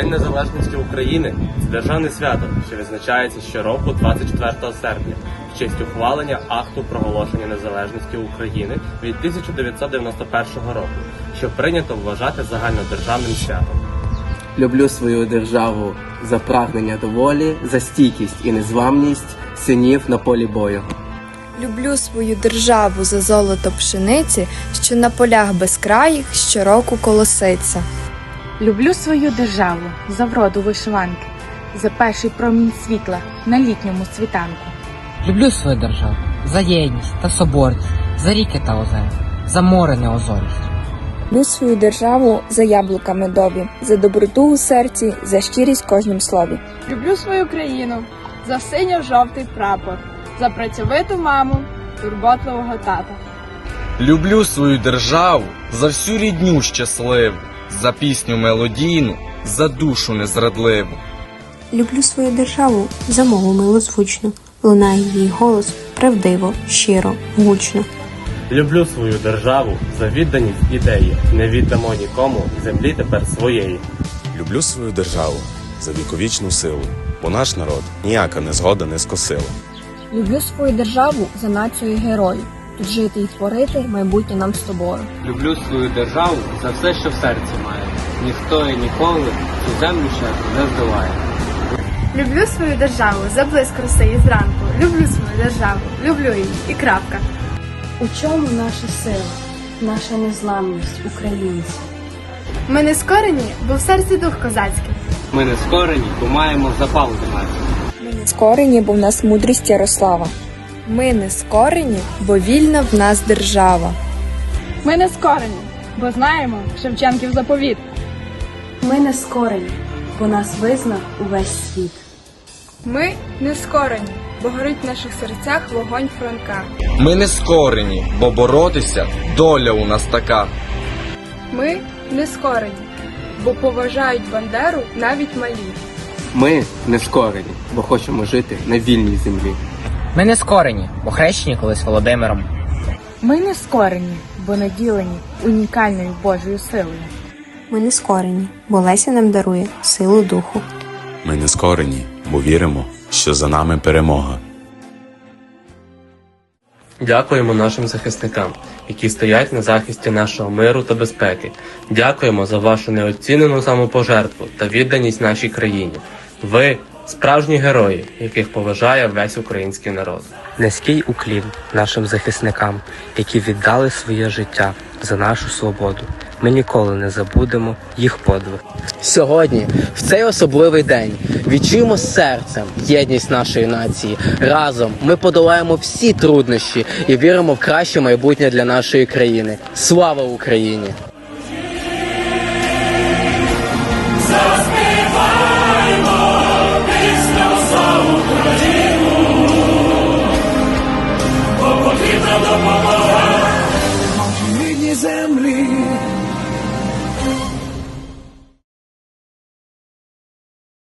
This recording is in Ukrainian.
День Незалежності України це державне свято, що відзначається щороку 24 серпня в честь ухвалення акту проголошення незалежності України від 1991 року, що прийнято вважати загальнодержавним святом. Люблю свою державу за прагнення до волі, за стійкість і незламність синів на полі бою. Люблю свою державу за золото пшениці, що на полях безкраїх щороку колоситься. Люблю свою державу за вроду вишиванки, за перший промінь світла на літньому світанку. Люблю свою державу за єдність та соборність, за ріки та озера, за море неозорість. Люблю свою державу за яблука медові, за доброту у серці, за щирість в кожнім слові. Люблю свою країну за синьо-жовтий прапор, за працьовиту маму, турботливого тата. Люблю свою державу за всю рідню щасливу, за пісню мелодійну, за душу незрадливу. Люблю свою державу за мову милозвучну, лунає її голос правдиво, щиро, гучно. Люблю свою державу за відданість ідеї. Не віддамо нікому землі тепер своєї. Люблю свою державу за віковічну силу, бо наш народ ніяка незгода не скосила. Люблю свою державу за націю героїв. Жити і творити майбутнє нам з тобою. Люблю свою державу за все, що в серці має. Ніхто і ніколи цю землю ще не здолає. Люблю свою державу за блиск роси і зранку. Люблю свою державу, люблю її і крапка. У чому наша сила, наша незламність українців? Ми не скорені, бо в серці дух козацький. Ми не скорені, бо маємо запал до нації. Ми не скорені, бо в нас мудрість Ярослава. Ми не скорені, бо вільна в нас держава. Ми не скорені, бо знаємо Шевченків заповіт. Ми не скорені, бо нас визнав увесь світ. Ми не скорені, бо горить в наших серцях вогонь Франка. Ми не скорені, бо боротися доля у нас така. Ми не скорені, бо поважають Бандеру навіть малі. Ми не скорені, бо хочемо жити на вільній землі. Ми не скорені, бо хрещені колись Володимиром. Ми не скорені, бо наділені унікальною Божою силою. Ми не скорені, бо Леся нам дарує силу духу. Ми не скорені, бо віримо, що за нами перемога. Дякуємо нашим захисникам, які стоять на захисті нашого миру та безпеки. Дякуємо за вашу неоцінену самопожертву та відданість нашій країні. Ви справжні герої, яких поважає весь український народ. Низький уклін нашим захисникам, які віддали своє життя за нашу свободу. Ми ніколи не забудемо їх подвиг. Сьогодні, в цей особливий день, відчуємо серцем єдність нашої нації. Разом ми подолаємо всі труднощі і віримо в краще майбутнє для нашої країни. Слава Україні! family.